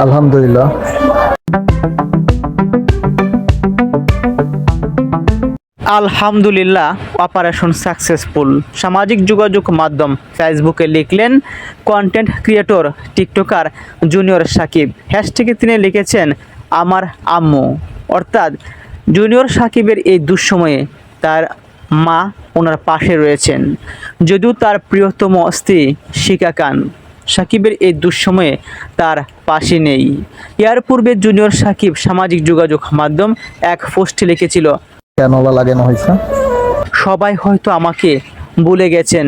আলহামদুলিল্লাহ। আলহামদুলিল্লাহ operation successful সামাজিক যোগাযোগ মাধ্যম ফেসবুকে লিখলেন content creator TikToker junior Sakib. হ্যাশট্যাগে তিনি লিখেছেন, আমার আম্মু। অর্থাৎ জুনিয়র সাকিবের এই দুঃসময়ে তার মা ওনার পাশে রয়েছেন। যদিও তার প্রিয়তম স্ত্রী শিকা খান। সাকিবের এই দুঃসময়ে তার পাশে নেই। এর পূর্বে জুনিয়র সাকিব সামাজিক যোগাযোগ মাধ্যম এক পোস্টে লিখেছিল কেন বা লাগানো হয়েছে? সবাই হয়তো আমাকে ভুলে গেছেন।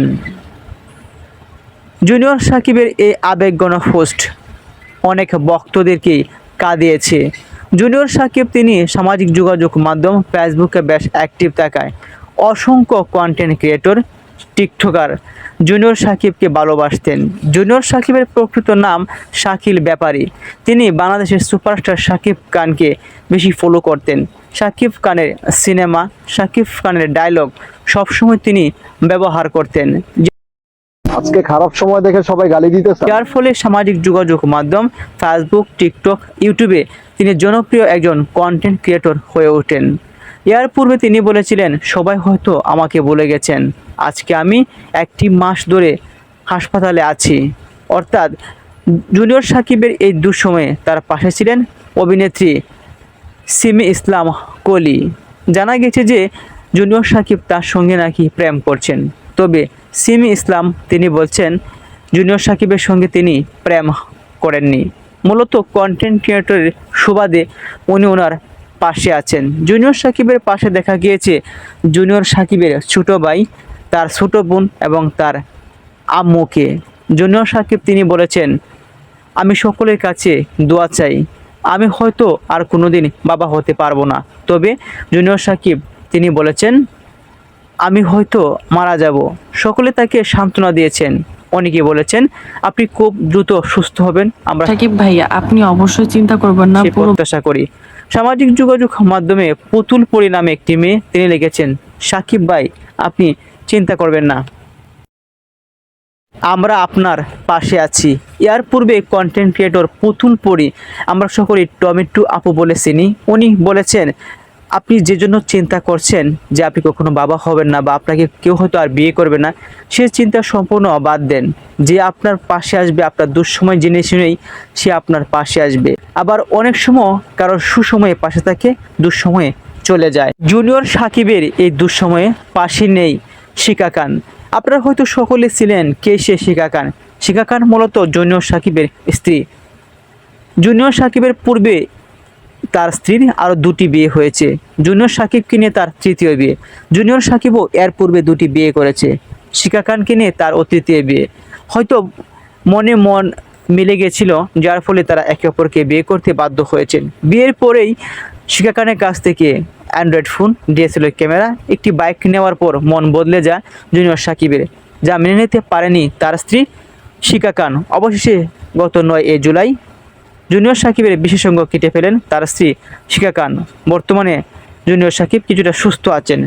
জুনিয়র সাকিবের এই আবেগগণ পোস্ট অনেক ভক্তদেরকেই কাঁদিয়েছে। জুনিয়র সাকিব তিনি সামাজিক যোগাযোগ মাধ্যম ফেসবুকে বেশ অ্যাক্টিভ থাকায় অসংখ্য কন্টেন্ট ক্রিয়েটর টিকটকার জুনিয়র সাকিবকে ভালোবাসতেন। জুনিয়র সাকিবের প্রকৃত নাম শাকিল ব্যাপারী। তিনি বাংলাদেশের সুপারস্টার শাকিব খানকে বেশি ফলো করতেন। শাকিব খানের সিনেমা শাকিব খানের ডায়লগ সবসময় তিনি ব্যবহার করতেন। আজকে খারাপ সময় দেখে সবাই গালি দিতেছে। যার ফলে সামাজিক যোগাযোগ মাধ্যম ফেসবুক টিকটক ইউটিউবে তিনি জনপ্রিয় একজন কন্টেন্ট ক্রিয়েটর হয়ে ওঠেন। এর পূর্বে তিনি বলেছিলেন সবাই হয়তো আমাকে বলে গেছেন। আজকে আমি একটি মাস ধরে হাসপাতালে আছি। অর্থাৎ জুনিয়র সাকিবের এই দুঃসময়ে তার পাশে ছিলেন অভিনেত্রী সিমি ইসলাম কলি জানা গেছে যে জুনিয়র সাকিব তার সঙ্গে নাকি প্রেম করছেন। তবে সিমি ইসলাম তিনি বলছেন, জুনিয়র সাকিবের সঙ্গে তিনি প্রেম করেননি। মূলত কন্টেন্ট ক্রিয়েটরের সুবাদে উনি ওনার পাশে আছেন। জুনিয়র সাকিবের পাশে দেখা গিয়েছে জুনিয়র সাকিবের ছোটো ভাই তার ছোটো বোন এবং তার আম্মুকে। জুনিয়র সাকিব তিনি বলেছেন আমি সকলের কাছে দোয়া চাই। আমি হয়তো আর কোনোদিন বাবা হতে পারব না। তবে জুনিয়র সাকিব তিনি বলেছেন আমি হয়তো মারা যাব। সকলে তাকে সান্ত্বনা দিয়েছেন। অনেকে বলেছেন আপনি খুব দ্রুত সুস্থ হবেন। আমরা সাকিব ভাইয়া আপনি অবশ্যই চিন্তা করবেন না প্রত্যাশা করি। সামাজিক যোগাযোগ মাধ্যমে পুতুল পরি নামে একটি মেয়ে তিনি লিখেছেন সাকিব ভাই আপনি চিন্তা করবেন না। আমরা আপনার পাশে আছি। এর পূর্বে কন্টেন্ট ক্রিয়েটর পুতুল পরি, আমরা সকলেই টমেটো আপু বলে চিনি। উনি বলেছেন, আপনি যে জন্য চিন্তা করছেন যে আপনি কখনো বাবা হবেন না বা আপনাকে কেউ হয়তো আর বিয়ে করবে না, সে চিন্তা সম্পূর্ণ বাদ দেন। যে আপনার পাশে আসবে, আপনার দুঃসময় জেনে শুনেই সে আপনার পাশে আসবে। আবার অনেক সময় কারোর সুসময়ে পাশে থাকে, দুঃসময়ে চলে যায়। জুনিয়র সাকিবের এই দুঃসময়ে পাশে নেই। শিকা আপনারা হয়তো সকলে ছিলেন কে সে শিকা খান শিকা মূলত জুনিয়র সাকিবের স্ত্রী। জুনিয়র সাকিবের পূর্বে তার স্ত্রীর আরও দুটি বিয়ে হয়েছে। জুনিয়র সাকিবকে নিয়ে তার তৃতীয় বিয়ে। জুনিয়র সাকিবও এর পূর্বে দুটি বিয়ে করেছে। শিকা খানকে নিয়ে তার তৃতীয় বিয়ে। হয়তো মনে মন মিলে গেছিল, যার ফলে তারা একে অপরকে বিয়ে করতে বাধ্য হয়েছেন। বিয়ের পরেই শিকা কাছ থেকে অ্যান্ড্রয়েড ফোন ডিএসএলআর ক্যামেরা একটি বাইক নেওয়ার পর মন বদলে যায় জুনিয়র সাকিবের, যা মেনে নিতে পারেনি তার স্ত্রী শিকা খান। অবশেষে গত নয় এ জুলাই জুনিয়র সাকিবের বিশেষজ্ঞ কেটে ফেলেন তার স্ত্রী শিকা খান। বর্তমানে জুনিয়র সাকিব কিছুটা সুস্থ আছেন।